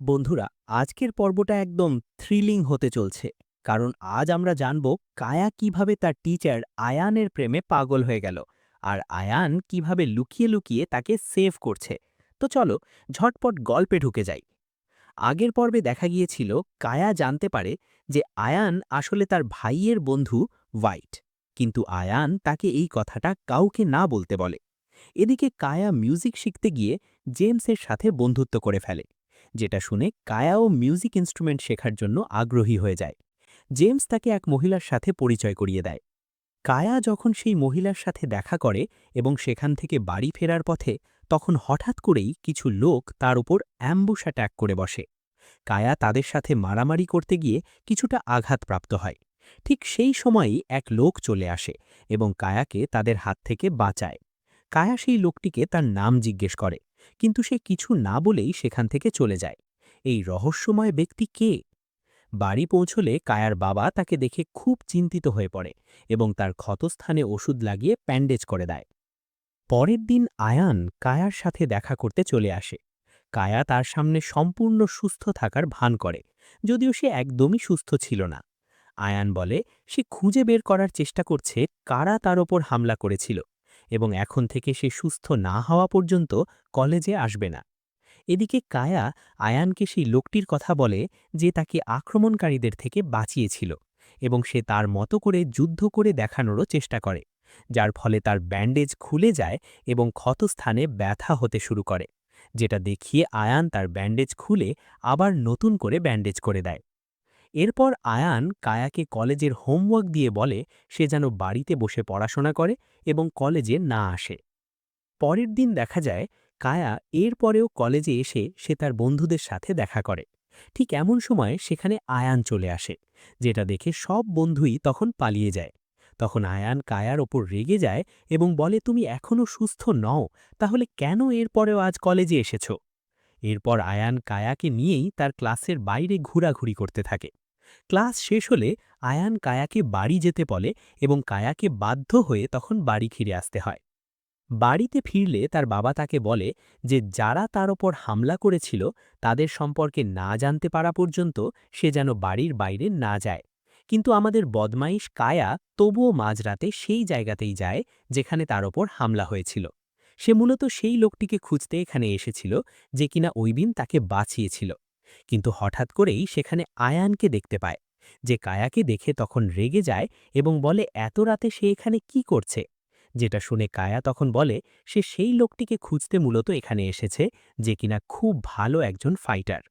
বন্ধুরা, আজকের পর্বটা একদম থ্রিলিং হতে চলছে, কারণ আজ আমরা জানব কায়া কীভাবে তার টিচার আয়ানের প্রেমে পাগল হয়ে গেল আর আয়ান কীভাবে লুকিয়ে লুকিয়ে তাকে সেভ করছে। তো চলো, ঝটপট গল্পে ঢুকে যাই। আগের পর্বে দেখা গিয়েছিল কায়া জানতে পারে যে আয়ান আসলে তার ভাইয়ের বন্ধু হোয়াইট, কিন্তু আয়ান তাকে এই কথাটা কাউকে না বলতে বলে। এদিকে কায়া মিউজিক শিখতে গিয়ে জেমসের সাথে বন্ধুত্ব করে ফেলে। যেটা শুনে কায়াও মিউজিক ইনস্ট্রুমেন্ট শেখার জন্য আগ্রহী হয়ে যায়। জেমস তাকে এক মহিলার সাথে পরিচয় করিয়ে দেয়। কায়া যখন সেই মহিলার সাথে দেখা করে এবং সেখান থেকে বাড়ি ফেরার পথে তখন হঠাৎ করেই কিছু লোক তার উপর অ্যাম্বুশ অ্যাট্যাক করে বসে। কায়া তাদের সাথে মারামারি করতে গিয়ে কিছুটা আঘাতপ্রাপ্ত হয়। ঠিক সেই সময়ই এক লোক চলে আসে এবং কায়াকে তাদের হাত থেকে বাঁচায়। কায়া সেই লোকটিকে তার নাম জিজ্ঞেস করে। কিন্তু সে কিছু না বলেই সেখান থেকে চলে যায়। এই রহস্যময় ব্যক্তি কে? বাড়ি পৌঁছলে কায়ার বাবা তাকে দেখে খুব চিন্তিত হয়ে পড়ে এবং তার ক্ষতস্থানে ওষুধ লাগিয়ে প্যান্ডেজ করে দেয়। পরের দিন আয়ান কায়ার সাথে দেখা করতে চলে আসে। কায়া তার সামনে সম্পূর্ণ সুস্থ থাকার ভান করে, যদিও সে একদমই সুস্থ ছিল না। আয়ান বলে, সে খুঁজে বের করার চেষ্টা করছে কারা তার ওপর হামলা করেছিল। এবং এখন থেকে সে সুস্থ না হওয়া পর্যন্ত কলেজে আসবে না। এদিকে কায়া আয়ানকে সেই লোকটির কথা বলে যে তাকে আক্রমণকারীদের থেকে বাঁচিয়েছিল এবং সে তার মতো করে যুদ্ধ করে দেখানোরও চেষ্টা করে, যার ফলে তার ব্যান্ডেজ খুলে যায় এবং ক্ষতস্থানে ব্যথা হতে শুরু করে, যেটা দেখিয়ে আয়ান তার ব্যান্ডেজ খুলে আবার নতুন করে ব্যান্ডেজ করে দেয়। এরপর আয়ান কায়াকে কলেজের হোমওয়ার্ক দিয়ে বলে সে যেন বাড়িতে বসে পড়াশোনা করে এবং কলেজে না আসে। পরের দিন দেখা যায় কায়া এরপরেও কলেজে এসে সে তার বন্ধুদের সাথে দেখা করে। ঠিক এমন সময় সেখানে আয়ান চলে আসে, যেটা দেখে সব বন্ধুই তখন পালিয়ে যায়। তখন আয়ান কায়ার ওপর রেগে যায় এবং বলে, তুমি এখনও সুস্থ নও, তাহলে কেন এরপরেও আজ কলেজে এসেছ? এরপর আয়ান কায়াকে নিয়েই তার ক্লাসের বাইরে ঘোরাঘুরি করতে থাকে। ক্লাস শেষ হলে আয়ান কায়াকে বাড়ি যেতে বলে এবং কায়াকে বাধ্য হয়ে তখন বাড়ি ফিরে আসতে হয়। বাড়িতে ফিরলে তার বাবা তাকে বলে যে, যারা তার ওপর হামলা করেছিল, তাদের সম্পর্কে না জানতে পারা পর্যন্ত সে যেন বাড়ির বাইরে না যায়। কিন্তু আমাদের বদমাইশ কায়া তবুও মাঝরাতে সেই জায়গাতেই যায় যেখানে তার ওপর হামলা হয়েছিল। সে মূলত সেই লোকটিকে খুঁজতে এখানে এসেছিল যে কিনা ওইদিন তাকে বাঁচিয়েছিল। কিন্তু হঠাৎ করেই সেখানে আয়ানকে দেখতে পায়। যে কায়াকে দেখে তখন রেগে যায় এবং বলে, এত রাতে সে এখানে কি করছে? যেটা শুনে কায়া তখন বলে, সে সেই লোকটিকে খুঁজতে মূলত এখানে এসেছে, যে কিনা খুব ভালো একজন ফাইটার।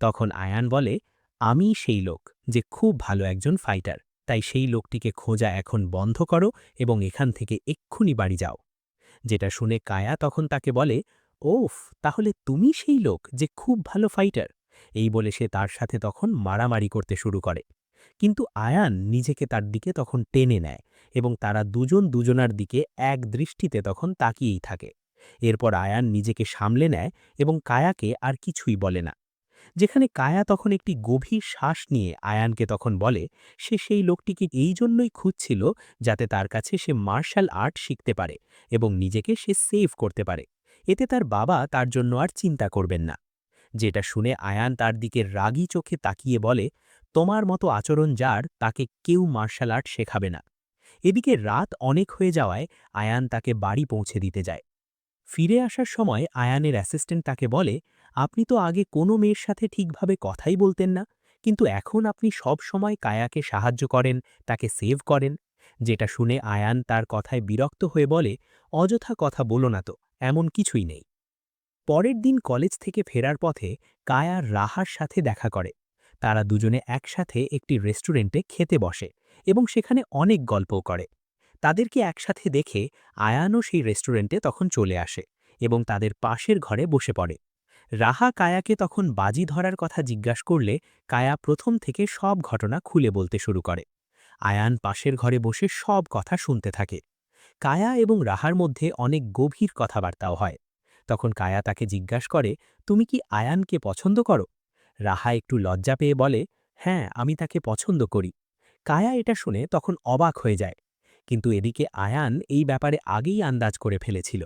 তখন আয়ান বলে, আমি সেই লোক, যে খুব ভালো একজন ফাইটার। তাই সেই লোকটিকে খোঁজা এখন বন্ধ করো এবং এখান থেকে এক্ষুনি বাড়ি যাও। যেটা শুনে কায়া তখন তাকে বলে, ওফ, তাহলে তুমি সেই লোক, যে খুব ভালো ফাইটার? এই বলে সে তার সাথে তখন মারামারি করতে শুরু করে। কিন্তু আয়ান নিজেকে তার দিকে তখন টেনে নেয় এবং তারা দুজন দুজনার দিকে এক দৃষ্টিতে তখন তাকিয়েই থাকে। এরপর আয়ান নিজেকে সামলে নেয় এবং কায়াকে আর কিছুই বলে না। যেখানে কায়া তখন একটি গভীর শ্বাস নিয়ে আয়ানকে তখন বলে, সে সেই লোকটিকে এই জন্যই খুঁজছিল যাতে তার কাছে সে মার্শাল আর্ট শিখতে পারে এবং নিজেকে সে সেভ করতে পারে। এতে তার বাবা তার জন্য আর চিন্তা করবেন না। যেটা শুনে আয়ান তার দিকে রাগী চোখে তাকিয়ে বলে, তোমার মতো আচরণ যার, তাকে কেউ মার্শাল আর্ট শেখাবে না। এদিকে রাত অনেক হয়ে যাওয়ায় আয়ান তাকে বাড়ি পৌঁছে দিতে যায়। ফিরে আসার সময় আয়ানের অ্যাসিস্ট্যান্ট তাকে বলে, আপনি তো আগে কোনো মেয়ের সাথে ঠিকভাবে কথাই বলতেন না, কিন্তু এখন আপনি সব সময় কায়াকে সাহায্য করেন, তাকে সেভ করেন। যেটা শুনে আয়ান তার কথায় বিরক্ত হয়ে বলে, অযথা কথা বলো না তো, এমন কিছুই নেই। পরের দিন কলেজ থেকে ফেরার পথে কায়ার রাহার সাথে দেখা করে। তারা দুজনে একসাথে একটি রেস্টুরেন্টে খেতে বসে এবং সেখানে অনেক গল্পও করে। তাদেরকে একসাথে দেখে আয়ানও সেই রেস্টুরেন্টে তখন চলে আসে এবং তাদের পাশের ঘরে বসে পড়ে। রাহা কায়াকে তখন বাজি ধরার কথা জিজ্ঞাসা করলে কায়া প্রথম থেকে সব ঘটনা খুলে বলতে শুরু করে। আয়ান পাশের ঘরে বসে সব কথা শুনতে থাকে। কায়া এবং রাহার মধ্যে অনেক গভীর কথাবার্তাও হয়। তখন কায়া তাকে জিজ্ঞাসা করে, তুমি কি আয়ানকে পছন্দ করো? রাহা একটু লজ্জা পেয়ে বলে হ্যাঁ আমি তাকে পছন্দ করি। কায়া এটা শুনে তখন অবাক হয়ে যায়। কিন্তু এদিকে আয়ান এই ব্যাপারে আগেই আন্দাজ করে ফেলেছিল।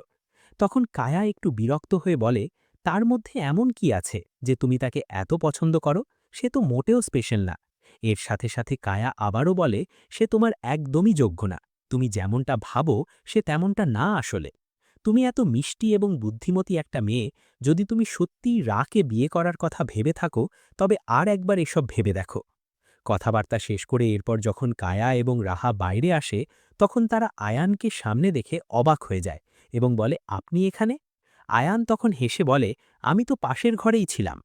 তখন কায়া একটু বিরক্ত হয়ে বলে, তার মধ্যে এমন কি আছে যে তুমি তাকে এত পছন্দ করো? সে তো মোটেও স্পেশাল না। এর সাথে সাথে কায়া আবারও বলে, সে তোমার একদমই যোগ্য না। তুমি যেমনটা ভাবো, সে তেমনটা না আসলে। তুমি এত মিষ্টি এবং বুদ্ধিমতী একটা মেয়ে, যদি তুমি সত্যিই রাকে বিয়ে করার কথা ভেবে থাকো, তবে আর একবার এসব ভেবে দেখো। কথাবার্তা শেষ করে এরপর যখন কায়া এবং রাহা বাইরে আসে, তখন তারা আয়ানকে সামনে দেখে অবাক হয়ে যায় এবং বলে, আপনি এখানে? আয়ান তখন হেসে বলে, আমি তো পাশের ঘরেই ছিলাম।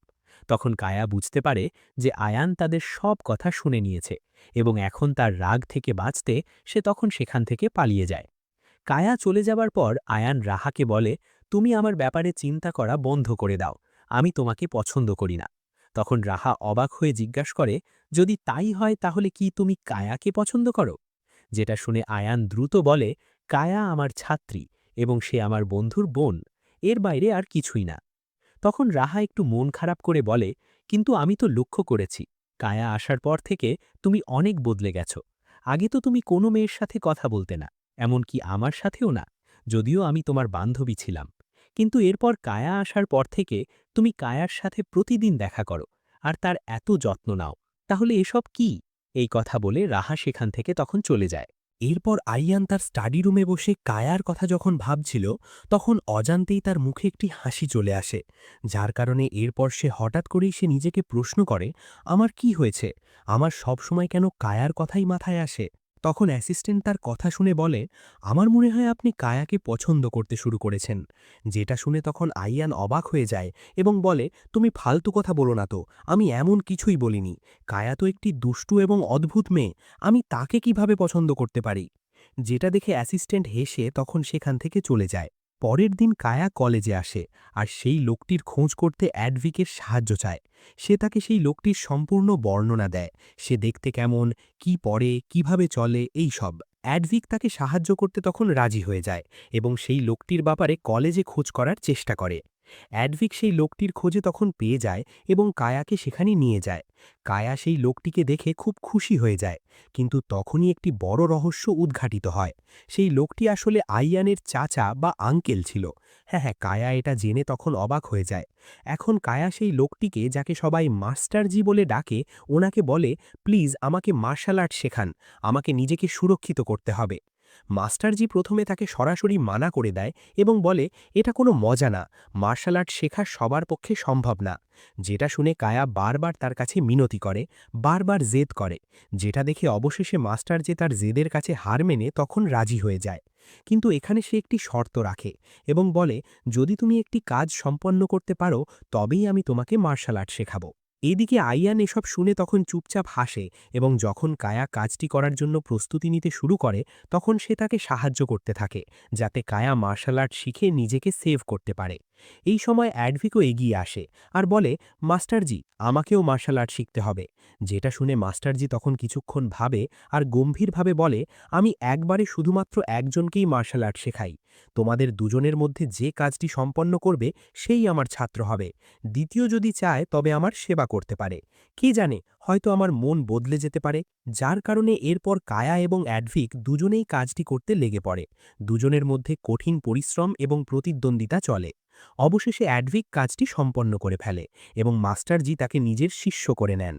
তখন কায়া বুঝতে পারে যে আয়ান তাদের সব কথা শুনে নিয়েছে এবং এখন তার রাগ থেকে বাঁচতে সে তখন সেখান থেকে পালিয়ে যায়। কায়া চলে যাবার পর আয়ান রাহাকে বলে, তুমি আমার ব্যাপারে চিন্তা করা বন্ধ করে দাও, আমি তোমাকে পছন্দ করি না। তখন রাহা অবাক হয়ে জিজ্ঞাসা করে, যদি তাই হয় তাহলে কি তুমি কায়াকে পছন্দ করো? যেটা শুনে আয়ান দ্রুত বলে, কায়া আমার ছাত্রী এবং সে আমার বন্ধুর বোন, এর বাইরে আর কিছুই না। তখন রাহা একটু মন খারাপ করে বলে, কিন্তু আমি তো লক্ষ্য করেছি, কায়া আসার পর থেকে তুমি অনেক বদলে গেছ। আগে তো তুমি কোনো মেয়ের সাথে কথা বলতে না। এমনকি আমার সাথেও না? যদিও আমি তোমার বান্ধবী ছিলাম। কিন্তু এরপর কায়া আসার পর থেকে তুমি কায়ার সাথে প্রতিদিন দেখা করো, আর তার এত যত্ন নাও। তাহলে এসব কি? এই কথা বলে রাহা সেখান থেকে তখন চলে যায়। এরপর আইয়ান তার স্টাডি রুমে বসে কায়ার কথা যখন ভাবছিল, তখন অজান্তেই তার মুখে একটি হাসি চলে আসে। যার কারণে এরপর সে হঠাৎ করেই সে নিজেকে প্রশ্ন করে, আমার কি হয়েছে? আমার সব সময় কেন কায়ার কথাই মাথায় আসে? তখন অ্যাসিস্ট্যান্ট তার কথা শুনে বলে, আমার মনে হয় আপনি কায়াকে পছন্দ করতে শুরু করেছেন। যেটা শুনে তখন আইয়ান অবাক হয়ে যায় এবং বলে, তুমি ফালতু কথা বলো না তো, আমি এমন কিছুই বলিনি। কায়া তো একটি দুষ্টু এবং অদ্ভুত মেয়ে, আমি তাকে কীভাবে পছন্দ করতে পারি? যেটা দেখে অ্যাসিস্ট্যান্ট হেসে তখন সেখান থেকে চলে যায়। পরের দিন কায়া কলেজে আসে আর সেই লোকটির খোঁজ করতে অ্যাডভিকের সাহায্য চায়। সে তাকে সেই লোকটির সম্পূর্ণ বর্ণনা দেয়। সে দেখতে কেমন, কি পড়ে, কীভাবে চলে, এই সব। অ্যাডভিক তাকে সাহায্য করতে তখন রাজি হয়ে যায় এবং সেই লোকটির ব্যাপারে কলেজে খোঁজ করার চেষ্টা করে। অ্যাডভিক সেই লোকটির খোঁজে তখন পেয়ে যায় এবং কায়াকে সেখানে নিয়ে যায়। কায়া সেই লোকটিকে দেখে খুব খুশি হয়ে যায়, কিন্তু তখনই একটি বড় রহস্য উদ্ঘাটিত হয়। সেই লোকটি আসলে আইয়ানের চাচা বা আঙ্কেল ছিল। হ্যাঁ হ্যাঁ কায়া এটা জেনে তখন অবাক হয়ে যায়। এখন কায়া সেই লোকটিকে, যাকে সবাই মাস্টারজি বলে ডাকে, ওনাকে বলে, প্লিজ আমাকে মার্শাল আর্ট শেখান। আমাকে নিজেকে সুরক্ষিত করতে হবে। মাস্টারজি প্রথমে তাকে সরাসরি মানা করে দেয় এবং বলে, এটা কোনো মজা না, মার্শাল আর্ট শেখা সবার পক্ষে সম্ভব না। যেটা শুনে কায়া বারবার তার কাছে মিনতি করে, বারবার জেদ করে। যেটা দেখে অবশেষে মাস্টার যে তার জেদের কাছে হার মেনে তখন রাজি হয়ে যায়। কিন্তু এখানে সে একটি শর্ত রাখে এবং বলে, যদি তুমি একটি কাজ সম্পন্ন করতে পারো, তবেই আমি তোমাকে মার্শাল আর্ট শেখাবো। এদিকে আইয়ান এসব শুনে তখন চুপচাপ হাসে এবং যখন কায়া কাজটি করার জন্য প্রস্তুতি নিতে শুরু করে, তখন সে তাকে সাহায্য করতে থাকে, যাতে কায়া মার্শাল আর্ট শিখে নিজেকে সেভ করতে পারে। এই সময় অ্যাডভিকও এগিয়ে আসে আর বলে, মাস্টারজি, আমাকেও মার্শাল আর্ট শিখতে হবে। যেটা শুনে মাস্টারজি তখন কিছুক্ষণ ভাবে আর গম্ভীরভাবে বলে, আমি একবারে শুধুমাত্র একজনকেই মার্শাল আর্ট শেখাই। তোমাদের দুজনের মধ্যে যে কাজটি সম্পন্ন করবে, সেই আমার ছাত্র হবে। দ্বিতীয় যদি চায়, তবে আমার সেবা করতে পারে। কে জানে, হয়তো আমার মন বদলে যেতে পারে। যার কারণে এরপর কায়া এবং অ্যাডভিক দুজনেই কাজটি করতে লেগে পড়ে। দুজনের মধ্যে কঠিন পরিশ্রম এবং প্রতিদ্বন্দ্বিতা চলে। অবশেষে অ্যাডভিক কাজটি সম্পন্ন করে ফেলে এবং মাস্টারজি তাকে নিজের শিষ্য করে নেন।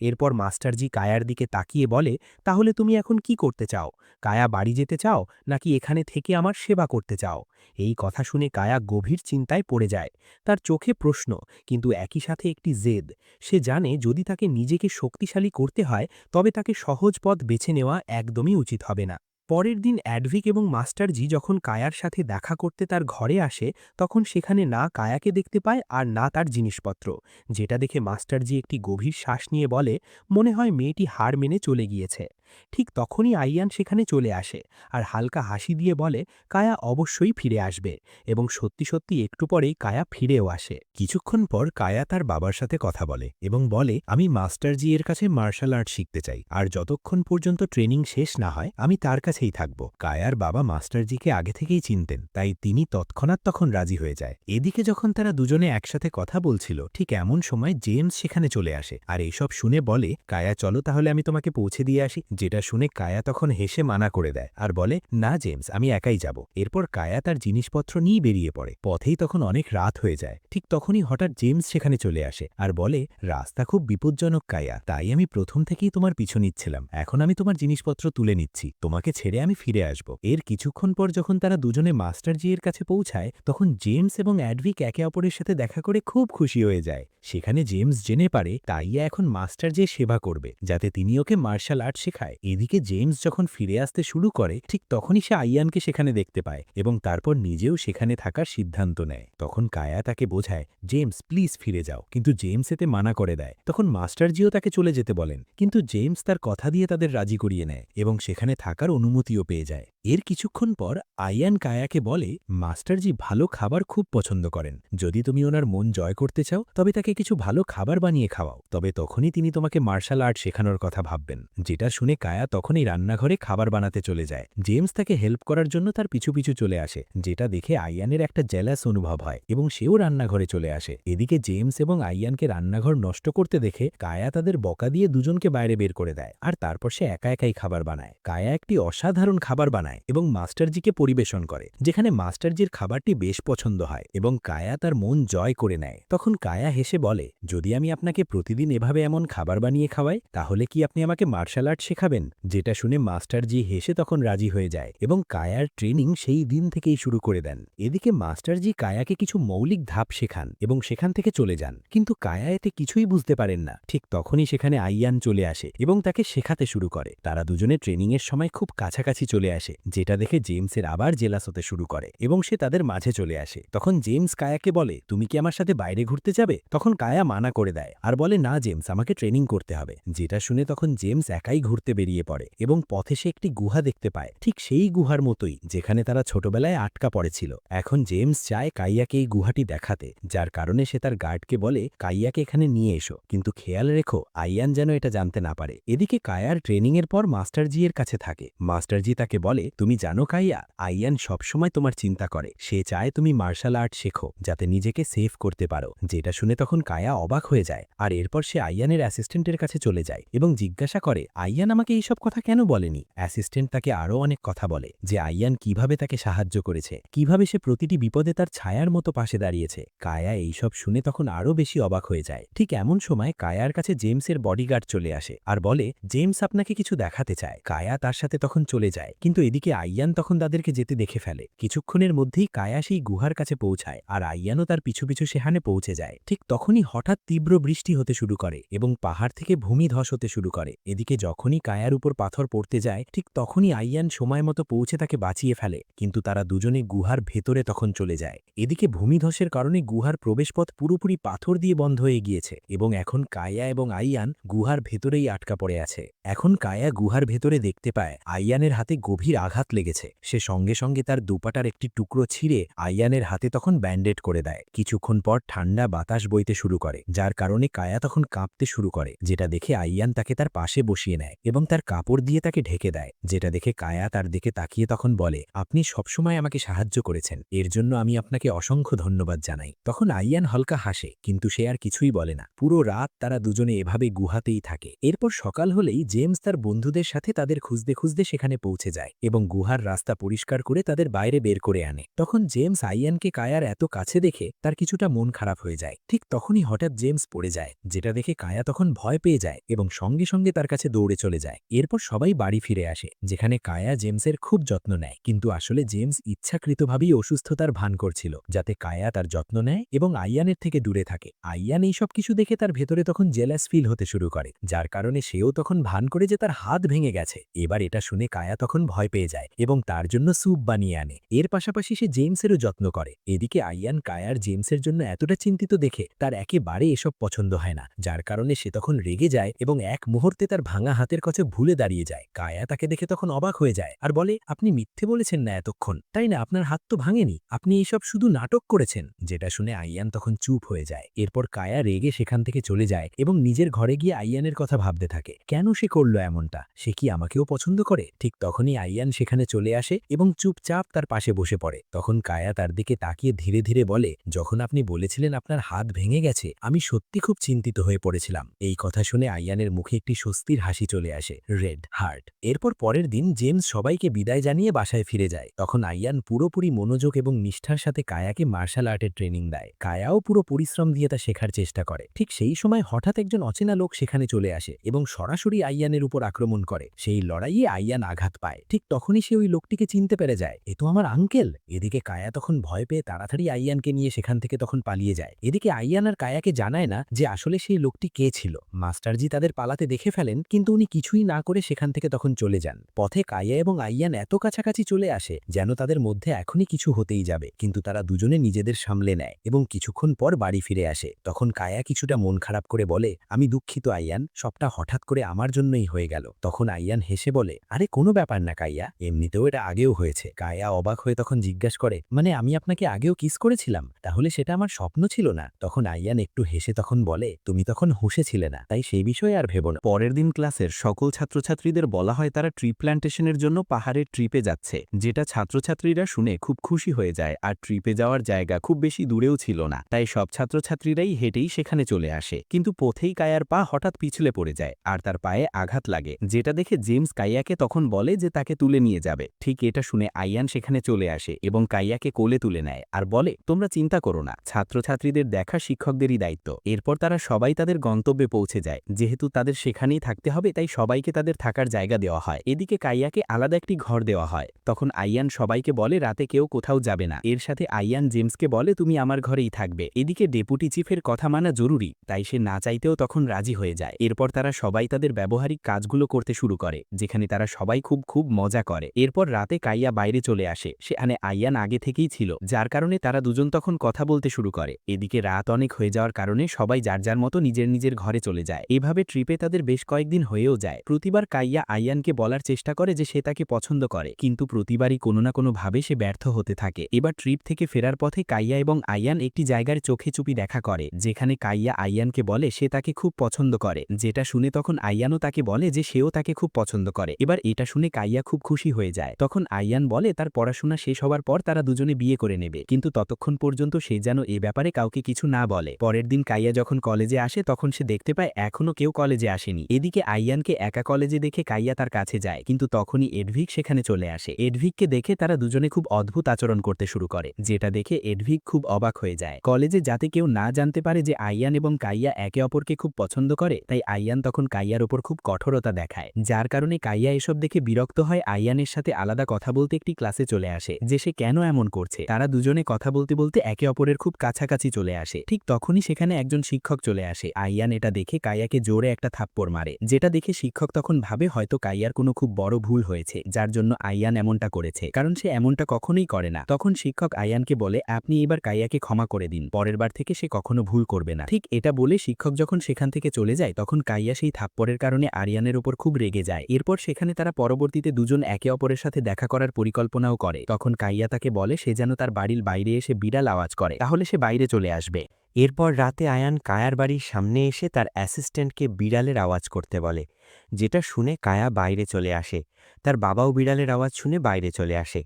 এরপর মাস্টারজি কায়ার দিকে তাকিয়ে বলে, তাহলে তুমি এখন কি করতে চাও? কায়া বাড়ি যেতে চাও নাকি এখানে থেকে আমার সেবা করতে চাও? এই কথা শুনে কায়া গভীর চিন্তায় পড়ে যায়। তার চোখে প্রশ্ন, কিন্তু একই সাথে একটি জেদ। সে জানে যদি তাকে নিজেকে শক্তিশালী করতে হয়, তবে তাকে সহজ পথ বেছে নেওয়া একদমই উচিত হবে না। পরের দিন অ্যাডভিক এবং মাস্টারজি যখন কায়ার সাথে দেখা করতে তার ঘরে আসে, তখন সেখানে না কায়াকে দেখতে পায় আর না তার জিনিসপত্র। যেটা দেখে মাস্টারজি একটি গভীর শ্বাস নিয়ে বলে, মনে হয় মেয়েটি হার মেনে চলে গিয়েছে। ঠিক তখনই আইয়ান সেখানে চলে আসে আর হালকা হাসি দিয়ে বলে, কায়া অবশ্যই ফিরে আসবে। এবং সত্যি সত্যি একটু পরেই কায়া ফিরেও আসে। কিছুক্ষণ পর কায়া তার বাবার সাথে কথা বলে এবং বলে, আমি মাস্টারজি এর কাছে মার্শাল আর্ট শিখতে চাই। আর যতক্ষণ পর্যন্ত ট্রেনিং শেষ না হয়, আমি তার কাছেই থাকব। কায়ার বাবা মাস্টারজিকে আগে থেকেই চিনতেন, তাই তিনি তৎক্ষণাৎ তখন রাজি হয়ে যায়। এদিকে যখন তারা দুজনে একসাথে কথা বলছিল, ঠিক এমন সময় জেমস সেখানে চলে আসে আর এইসব শুনে বলে, কায়া, চলো তাহলে আমি তোমাকে পৌঁছে দিয়ে আসি। যেটা শুনে কায়া তখন হেসে মানা করে দেয় আর বলে, না, জেমস, আমি একাই যাব। এরপর কায়া তার জিনিসপত্র নিয়ে বেরিয়ে পড়ে। পথেই তখন অনেক রাত হয়ে যায়। ঠিক তখনই হঠাৎ জেমস সেখানে চলে আসে আর বলে, রাস্তা খুব বিপজ্জনক, কায়া। তাই আমি প্রথম থেকেই তোমার পিছু নিচ্ছিলাম। এখন আমি তোমার জিনিসপত্র তুলে নিচ্ছি। তোমাকে ছেড়ে আমি ফিরে আসব। এর কিছুক্ষণ পর যখন তারা দুজনে মাস্টারজি এর কাছে পৌঁছায়, তখন জেমস এবং অ্যাডভিক একে অপরের সাথে দেখা করে খুব খুশি হয়ে যায়। সেখানে জেমস জেনে পারে, তাইয়া এখন মাস্টার যে সেবা করবে, যাতে তিনি ওকে মার্শাল আর্ট শেখায়। এদিকে জেমস যখন ফিরে আসতে শুরু করে, ঠিক তখনই সে আইয়ানকে সেখানে দেখতে পায় এবং তারপর নিজেও সেখানে থাকার সিদ্ধান্ত নেয়। তখন কায়া তাকে বোঝায়, জেমস, প্লিজ ফিরে যাও। কিন্তু জেমস এতে মানা করে দেয়। তখন মাস্টারজিও তাকে চলে যেতে বলেন। কিন্তু জেমস তার কথা দিয়ে তাদের রাজি করিয়ে নেয় এবং সেখানে থাকার অনুমতিও পেয়ে যায়। এর কিছুক্ষণ পর আইয়ান কায়াকে বলে, মাস্টারজি ভালো খাবার খুব পছন্দ করেন। যদি তুমি ওনার মন জয় করতে চাও, তবে তাকে কিছু ভালো খাবার বানিয়ে খাওয়াও। তবে তখনই তিনি তোমাকে মার্শাল আর্ট শেখানোর কথা ভাববেন। যেটা শুনে কায়া তখনই রান্নাঘরে খাবার বানাতে চলে যায়। জেমস তাকে হেল্প করার জন্য তার পিছু পিছু চলে আসে, যেটা দেখে আইয়ানের একটা জেলাস অনুভব হয় এবং সেও রান্নাঘরে চলে আসে। এদিকে জেমস এবং আইয়ানকে রান্নাঘর নষ্ট করতে দেখে কায়া তাদের বকা দিয়ে দুজনকে বাইরে বের করে দেয়, আর তারপর সে একা একাই খাবার বানায়। কায়া একটি অসাধারণ খাবার বানায়। এবং মাস্টারজিকে পরিবেশন করে, যেখানে মাস্টারজির খাবারটি বেশ পছন্দ হয় এবং কায়া তার মন জয় করে নেয়। তখন কায়া হেসে বলে, যদি আমি আপনাকে প্রতিদিন এভাবে এমন খাবার বানিয়ে খাওয়াই, তাহলে কি আপনি আমাকে মার্শাল আর্ট শেখাবেন? যেটা শুনে মাস্টারজি হেসে তখন রাজি হয়ে যায় এবং কায়ার ট্রেনিং সেই দিন থেকেই শুরু করে দেন। এদিকে মাস্টারজি কায়াকে কিছু মৌলিক ধাপ শেখান এবং সেখান থেকে চলে যান। কিন্তু কায়া এতে কিছুই বুঝতে পারেন না। ঠিক তখনই সেখানে আইয়ান চলে আসে এবং তাকে শেখাতে শুরু করে। তারা দুজনে ট্রেনিংয়ের সময় খুব কাছাকাছি চলে আসে। যেটা দেখে জেমসের আবার জেলাস হতে শুরু করে এবং সে তাদের মাঝে চলে আসে। তখন জেমস কায়াকে বলে, তুমি কি আমার সাথে বাইরে ঘুরতে যাবে? তখন কায়া মানা করে দেয় আর বলে, না জেমস, আমাকে ট্রেনিং করতে হবে। যেটা শুনে তখন জেমস একাই ঘুরতে বেরিয়ে পড়ে এবং পথে সে একটি গুহা দেখতে পায়। ঠিক সেই গুহার মতোই, যেখানে তারা ছোটবেলায় আটকা পড়েছিল। এখন জেমস চায় কাইয়াকে এই গুহাটি দেখাতে, যার কারণে সে তার গার্ডকে বলে, কাইয়াকে এখানে নিয়ে এসো। কিন্তু খেয়াল রেখো, আইয়ান যেন এটা জানতে না পারে। এদিকে কায়ার ট্রেনিংয়ের পর মাস্টারজি এর কাছে থাকে। মাস্টারজি তাকে বলে তুমি জানো কাইয়া, আইয়ান সবসময় তোমার চিন্তা করে। সে চায় তুমি মার্শাল আর্ট শেখো, যাতে নিজেকে সেভ করতে পারো। যেটা শুনে তখন কায়া অবাক হয়ে যায়। আর এরপর সে আইয়ানের অ্যাসিস্ট্যান্টের কাছে চলে যায় এবং জিজ্ঞাসা করে, আইয়ান আমাকে এইসব কথা কেন বলেনি? অ্যাসিস্ট্যান্ট তাকে আরও অনেক কথা বলে, যে আইয়ান কীভাবে তাকে সাহায্য করেছে, কীভাবে সে প্রতিটি বিপদে তার ছায়ার মতো পাশে দাঁড়িয়েছে। কায়া এইসব শুনে তখন আরও বেশি অবাক হয়ে যায়। ঠিক এমন সময় কায়ার কাছে জেমসের বডিগার্ড চলে আসে আর বলে, জেমস আপনাকে কিছু দেখাতে চায়। কায়া তার সাথে তখন চলে যায়, কিন্তু এদিকে আইয়ান তখন তাদেরকে যেতে দেখে ফেলে। কিছুক্ষণের মধ্যেই কায়া সেই গুহার কাছে পৌঁছায় আর আইয়ানও তার পিছু পিছু সেখানে পৌঁছে যায়। ঠিক তখনই হঠাৎ তীব্র বৃষ্টি হতে শুরু করে এবং পাহাড় থেকে ভূমি ধস হতে শুরু করে। এদিকে যখনই কায়ার উপর পাথর পড়তে যায়, ঠিক তখনই আইয়ান সময় মতো পৌঁছে তাকে বাঁচিয়ে ফেলে, কিন্তু তারা দুজনে গুহার ভেতরে তখন চলে যায়। এদিকে ভূমিধসের কারণে গুহার প্রবেশপথ পুরোপুরি পাথর দিয়ে বন্ধ হয়ে গিয়েছে এবং এখন কায়া এবং আইয়ান গুহার ভেতরেই আটকা পড়ে আছে। এখন কায়া গুহার ভেতরে দেখতে পায়, আইয়ানের হাতে গভীর আঘাত লেগেছে। সে সঙ্গে সঙ্গে তার দুপাটার একটি টুকরো ছিঁড়ে আইয়ানের হাতে তখন ব্যান্ডেড করে দেয়। কিছুক্ষণ পর ঠান্ডা বাতাস বইতে শুরু করে, যার কারণে কায়া তখন কাঁপতে শুরু করে, যেটা দেখে আইয়ান তাকে তার পাশে বসিয়ে নেয় এবং তার কাপড় দিয়ে তাকে ঢেকে দেয়, যেটা দেখে কায়া তার দিকে তাকিয়ে তখন বলে, আপনি সবসময় আমাকে সাহায্য করেছেন, এর জন্য আমি আপনাকে অসংখ্য ধন্যবাদ জানাই। তখন আইয়ান হালকা হাসে, কিন্তু সে আর কিছুই বলে না। পুরো রাত তারা দুজনে এভাবে গুহাতেই থাকে। এরপর সকাল হলেই জেমস তার বন্ধুদের সাথে তাদের খুঁজতে খুঁজতে সেখানে পৌঁছে যায় এবং গুহার রাস্তা পরিষ্কার করে তাদের বাইরে বের করে আনে। তখন জেমস আইয়ানকে কায়ার এত কাছে দেখে তার কিছুটা মন খারাপ হয়ে যায়। ঠিক তখনই হঠাৎ জেমস পড়ে যায়, যেটা দেখে কায়া তখন ভয় পেয়ে যায় এবং সঙ্গে সঙ্গে তার কাছে দৌড়ে চলে যায়। এরপর সবাই বাড়ি ফিরে আসে, যেখানে কায়া জেমসের খুব যত্ন নেয়। কিন্তু আসলে জেমস ইচ্ছাকৃতভাবেই অসুস্থতার ভান করছিল, যাতে কায়া তার যত্ন নেয় এবং আইয়ানের থেকে দূরে থাকে। আইয়ান এই সব কিছু দেখে তার ভেতরে তখন জেলাস ফিল হতে শুরু করে, যার কারণে সেও তখন ভান করে যে তার হাত ভেঙে গেছে। এবার এটা শুনে কায়া তখন ভয় পেয়ে যায় এবং তার জন্য স্যুপ বানিয়ে আনে। এর পাশাপাশি সে জেমসেরও যত্ন করে। এদিকে আইয়ান কায়ার জেমসের জন্য এতটা চিন্তিত দেখে তার একেবারে এসব পছন্দ হয় না, যার কারণে সে তখন রেগে যায় এবং এক মুহূর্তে তার ভাঙা হাতের কাছে ভুলে দাঁড়িয়ে যায়। কায়া তাকে দেখে তখন অবাক হয়ে যায় আর বলে, আপনি মিথ্যে বলেছেন না এতক্ষণ। তাই না? আপনার হাত তো ভাঙেনি। আপনি এইসব শুধু নাটক করেছেন। যেটা শুনে আইয়ান তখন চুপ হয়ে যায়। এরপর কায়া রেগে সেখান থেকে চলে যায় এবং নিজের ঘরে গিয়ে আইয়ানের কথা ভাবতে থাকে। কেন সে করল এমনটা? সে কি আমাকেও পছন্দ করে? ঠিক তখনই আইয়ান সেখানে চলে আসে এবং চুপচাপ তার পাশে বসে পড়ে। তখন কায়া তার দিকে তাকিয়ে ধীরে ধীরে বলে, যখন আপনি বলেছিলেন আপনার হাত ভেঙে গেছে, আমি সত্যি খুব চিন্তিত হয়ে পড়েছিলাম। এই কথা শুনে আইয়ানের মুখে একটি স্বস্তির হাসি চলে আসে, রেড হার্ট। এরপর পরের দিন জেমস সবাইকে বিদায় জানিয়ে বাসায় ফিরে যায়। তখন আইয়ান পুরোপুরি মনোযোগ এবং নিষ্ঠার সাথে কায়াকে মার্শাল আর্টের ট্রেনিং দেয়। কায়াও পুরো পরিশ্রম দিয়ে তা শেখার চেষ্টা করে। ঠিক সেই সময় হঠাৎ একজন অচেনা লোক সেখানে চলে আসে এবং সরাসরি আইয়ানের উপর আক্রমণ করে। সেই লড়াইয়ে আইয়ান আঘাত পায়। ঠিক তখনই সে ওই লোকটিকে চিনতে পেরে যায়। এ তো আমার আঙ্কেল এদিকে কায়া তখন ভয় পেয়ে তাড়াতাড়ি আইয়ানকে নিয়ে সেখান থেকে তখন পালিয়ে যায়। এদিকে আইয়ান আর কায়াকে জানায় না যে আসলে সেই লোকটি কে ছিল। মাস্টারজি তাদের পালাতে দেখে ফেলেন, কিন্তু উনি কিছুই না করে সেখান থেকে তখন চলে যান। পথে কায়া এবং আইয়ান এত কাছাকাছি চলে আসে যেন তাদের মধ্যে এখনই কিছু হতেই যাবে, কিন্তু তারা দুজনে নিজেদের সামলে নেয় এবং কিছুক্ষণ পর বাড়ি ফিরে আসে। তখন কায়া কিছুটা মন খারাপ করে বলে, আমি দুঃখিত আইয়ান, সবটা হঠাৎ করে আমার জন্যই হয়ে গেল। তখন আইয়ান হেসে বলে, আরে কোনো ব্যাপার না কাইয়া এমনিতেও এটা আগেও হয়েছে। কায়া অবাক হয়ে তখন জিজ্ঞাস করে মানে আমি আপনাকে আগেও কিস করেছিলাম? তাহলে সেটা আমার স্বপ্ন ছিল না। তখন আইয়ান একটু হেসে তখন বলে, তুমি তখন হুশে ছিলে না, তাই সেই বিষয়ে আর ভেবো না। পরের দিন ক্লাসের সকল ছাত্রছাত্রীদের বলা হয় তারা ট্রি প্ল্যান্টেশনের জন্য পাহাড়ের ট্রিপে যাচ্ছে। যেটা ছাত্রছাত্রীরা শুনে খুব খুশি হয়ে যায়, আর ট্রিপে যাওয়ার জায়গা খুব বেশি দূরেও ছিল না। তাই সব ছাত্রছাত্রীরাই হেঁটেই সেখানে চলে আসে। কিন্তু পথেই কায়ার পা হঠাৎ পিছলে পড়ে যায়, আর তার পায়ে আঘাত লাগে। যেটা দেখে জেমস কাইয়াকে তখন বলে যে তাকে তুলে নিয়ে যাবে। ঠিক এটা শুনে আইয়ান সেখানে চলে আসে এবং কাইয়াকে কোলে তুলে নেয় আর বলে, তোমরা চিন্তা করো না, ছাত্রছাত্রীদের দেখা শিক্ষকদেরই দায়িত্ব। এরপর তারা সবাই তাদের গন্তব্যে পৌঁছে যায়। যেহেতু তাদের সেখানেই থাকতে হবে, তাই সবাইকে তাদের থাকার জায়গা দেওয়া হয়। এদিকে কাইয়াকে আলাদা একটি ঘর দেওয়া হয়। তখন আইয়ান সবাইকে বলে, রাতে কেউ কোথাও যাবে না। এর সাথে আইয়ান জেমসকে বলে, তুমি আমার ঘরেই থাকবে। এদিকে ডেপুটি চিফের কথা মানা জরুরি, তাই সে না চাইতেও তখন রাজি হয়ে যায়। এরপর তারা সবাই তাদের ব্যবহারিক কাজগুলো করতে শুরু করে, যেখানে তারা সবাই খুব খুব মজা করে। এরপর রাতে কাইয়া বাইরে চলে আসে। সেখানে আইয়ান আগে থেকেই ছিল, যার কারণে তারা দুজন তখন কথা বলতে শুরু করে। এদিকে রাত অনেক হয়ে যাওয়ার কারণে সবাই যার যার মতো নিজের নিজের ঘরে চলে যায়। এভাবে ট্রিপে তাদের বেশ কয়েকদিন হয়েও যায়। প্রতিবার কাইয়া আইয়ানকে বলার চেষ্টা করে যে সে তাকে পছন্দ করে, কিন্তু প্রতিবারই কোনো না কোনো ভাবে সে ব্যর্থ হতে থাকে। এবার ট্রিপ থেকে ফেরার পথে কাইয়া এবং আইয়ান একটি জায়গার চোখে চুপি দেখা করে, যেখানে কাইয়া আইয়ানকে বলে সে তাকে খুব পছন্দ করে। যেটা শুনে তখন আইয়ানও তাকে বলে যে সেও তাকে খুব পছন্দ করে। এবার এটা শুনে কাইয়া খুব খুশি হয়ে যায়। তখন আইয়ান বলে, তার পড়াশোনা শেষ হওয়ার পর তারা দুজনে বিয়ে করে নেবে। কিন্তু ততক্ষণ পর্যন্ত সে যেন এ ব্যাপারে কাউকে কিছু না বলে। পরের দিন কাইয়া যখন কলেজে আসে, তখন সে দেখতে পায় এখনও কেউ কলেজে আসেনি। এদিকে আইয়ানকে একা কলেজে দেখে কাইয়া তার কাছে যায়। কিন্তু তখনই এডভিক সেখানে চলে আসে। এডভিককে দেখে তারা দুজনে খুব অদ্ভুত আচরণ করতে শুরু করে, যেটা দেখে এডভিক খুব অবাক হয়ে যায়। কলেজে যাতে কেউ না জানতে পারে যে আইয়ান এবং কাইয়া একে অপরকে খুব পছন্দ করে, তাই আইয়ান তখন কাইয়ার ওপর খুব কঠোরতা দেখায়। যার কারণে কাইয়া এসব দেখে বিরক্ত হয়। আইয়ানের সাথে আলাদা কথা বলতে একটি ক্লাসে চলে আসে, যে সে কেন এমন করছে। তারা দুজনে কথা বলতে বলতে একে অপরের খুব কাছাকাছি চলে আসে। ঠিক তখনই সেখানে একজন শিক্ষক চলে আসে। আইয়ান এটা দেখে কাইয়াকে জোরে একটা থাপ্পড় মারে। যেটা দেখে শিক্ষক তখন ভাবে হয়তো কাইয়ার কোনো খুব বড় ভুল হয়েছে, যার জন্য আইয়ান এমনটা করেছে। কারণ সে এমনটা কখনোই করে না। তখন শিক্ষক আইয়ানকে বলে, আপনি এবার কাইয়াকে ক্ষমা করে দিন। পরের বার থেকে সে কখনো ভুল করবে না। ঠিক এটা বলে শিক্ষক যখন সেখান থেকে চলে যায়, তখন কাইয়া সেই থাপ্পড়ের কারণে আরিয়ানের উপর খুব রেগে যায়। এরপর সেখানে তারা পরবর্তীতে দুজন একে অপরের সাথে দেখা করার পরিকল্পনাও করে। তখন কাইয়া তাকে বলে, সে যেন তার বাড়ির বাইরে এসে বিড়াল আওয়াজ করে। তাহলে সে বাইরে চলে আসবে। এরপর রাতে আয়ান কায়ার বাড়ির সামনে এসে তার অ্যাসিস্ট্যান্টকে বিড়ালের আওয়াজ করতে বলে, যেটা শুনে কায়া বাইরে চলে আসে। তার বাবাও বিড়ালের আওয়াজ শুনে বাইরে চলে আসে।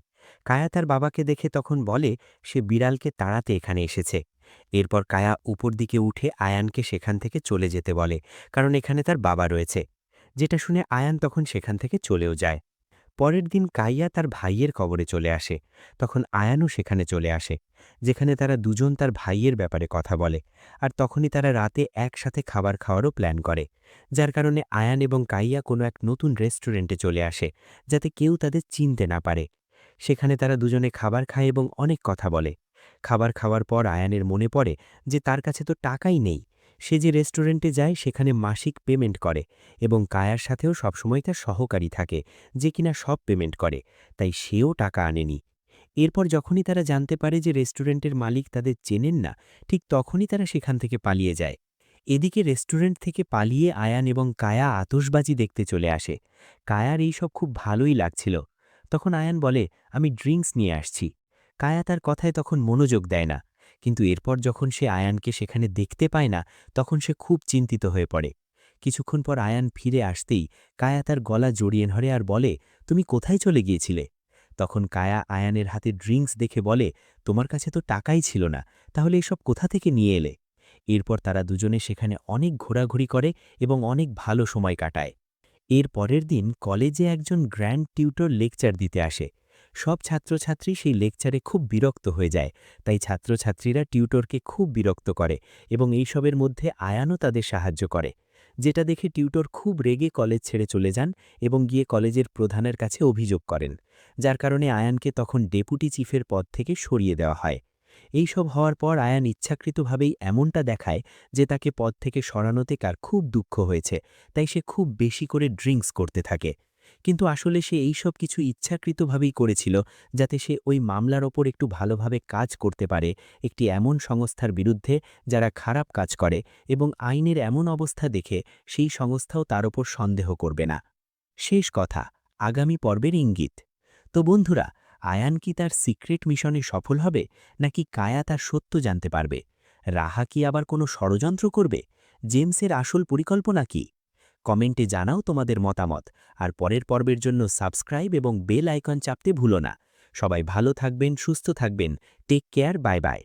কায়া তার বাবাকে দেখে তখন বলে, সে বিড়ালকে তাড়াতে এখানে এসেছে। এরপর কায়া উপর দিকে উঠে আয়ানকে সেখান থেকে চলে যেতে বলে, কারণ এখানে তার বাবা রয়েছে। যেটা শুনে আয়ান তখন সেখান থেকে চলেও যায়। পরের দিন কাইয়া তার ভাইয়ের কবরে চলে আসে। তখন আয়ানও সেখানে চলে আসে, যেখানে তারা দুজন তার ভাইয়ের ব্যাপারে কথা বলে আর তখনই তারা রাতে একসাথে খাবার খাওয়ারও প্ল্যান করে। যার কারণে আয়ান এবং কাইয়া কোনো এক নতুন রেস্টুরেন্টে চলে আসে, যাতে কেউ তাদের চিনতে না পারে। সেখানে তারা দুজনে খাবার খায় এবং অনেক কথা বলে। খাবার খাওয়ার পর আয়ানের মনে পড়ে যে তার কাছে তো টাকাই নেই। সে যে রেস্টুরেন্টে যায় সেখানে মাসিক পেমেন্ট করে এবং কায়ার সাথেও সবসময় তার সহকারী থাকে যে কিনা সব পেমেন্ট করে, তাই সেও টাকা আনেনি। এরপর যখনই তারা জানতে পারে যে রেস্টুরেন্টের মালিক তাদের চেনেন না, ঠিক তখনই তারা সেখান থেকে পালিয়ে যায়। এদিকে রেস্টুরেন্ট থেকে পালিয়ে আয়ান এবং কায়া আতসবাজি দেখতে চলে আসে। কায়ার এই সব খুব ভালোই লাগছিল। তখন আয়ান বলে, আমি ড্রিঙ্কস নিয়ে আসছি। কায়া তার কথায় তখন মনোযোগ দেয় না। কিন্তু এরপর যখন সে আয়ানকে সেখানে দেখতে পায় না, তখন সে খুব চিন্তিত হয়ে পড়ে। কিছুক্ষণ পর আয়ান ফিরে আসতেই কায়া তার গলা জড়িয়ে ধরে আর বলে, তুমি কোথায় চলে গিয়েছিলে? তখন কায়া আয়ানের হাতে ড্রিঙ্কস দেখে বলে, তোমার কাছে তো টাকাই ছিল না, তাহলে এসব কোথা থেকে নিয়ে এলে? এরপর তারা দুজনে সেখানে অনেক ঘোরাঘুরি করে এবং অনেক ভালো সময় কাটায়। এর পরের দিন কলেজে একজন গ্র্যান্ড টিউটর লেকচার দিতে আসে। সব ছাত্রছাত্রী সেই লেকচারে খুব বিরক্ত হয়ে যায়। তাই ছাত্রছাত্রীরা টিউটরকে খুব বিরক্ত করে এবং এইসবের মধ্যে আয়ানও তাদের সাহায্য করে। যেটা দেখে টিউটর খুব রেগে কলেজ ছেড়ে চলে যান এবং গিয়ে কলেজের প্রধানের কাছে অভিযোগ করেন, যার কারণে আয়ানকে তখন ডেপুটি চিফের পদ থেকে সরিয়ে দেওয়া হয়। এই সব হওয়ার পর আয়ান ইচ্ছাকৃতভাবেই এমনটা দেখায় যে তাকে পদ থেকে সরানোতে কার খুব দুঃখ হয়েছে, তাই সে খুব বেশি করে ড্রিঙ্কস করতে থাকে। কিন্তু আসলে সে এই সব কিছু ইচ্ছাকৃতভাবেই করেছিল, যাতে সে ওই মামলার ওপর একটু ভালোভাবে কাজ করতে পারে, একটি এমন সংস্থার বিরুদ্ধে যারা খারাপ কাজ করে এবং আইনের এমন অবস্থা দেখে সেই সংস্থাও তার ওপর সন্দেহ করবে না। শেষ কথা, আগামী পর্বের ইঙ্গিত। তো বন্ধুরা, আয়ান কি তার সিক্রেট মিশনে সফল হবে, নাকি কায়া তার সত্য জানতে পারবে? রাহা কি আবার কোনো ষড়যন্ত্র করবে? জেমসের আসল পরিকল্পনা কি? কমেন্টে জানাও তোমাদের মতামত। আর পরের পর্বের জন্য সাবস্ক্রাইব এবং বেল আইকন চাপতে ভুলো না। সবাই ভালো থাকবেন, সুস্থ থাকবেন। Take care, bye bye.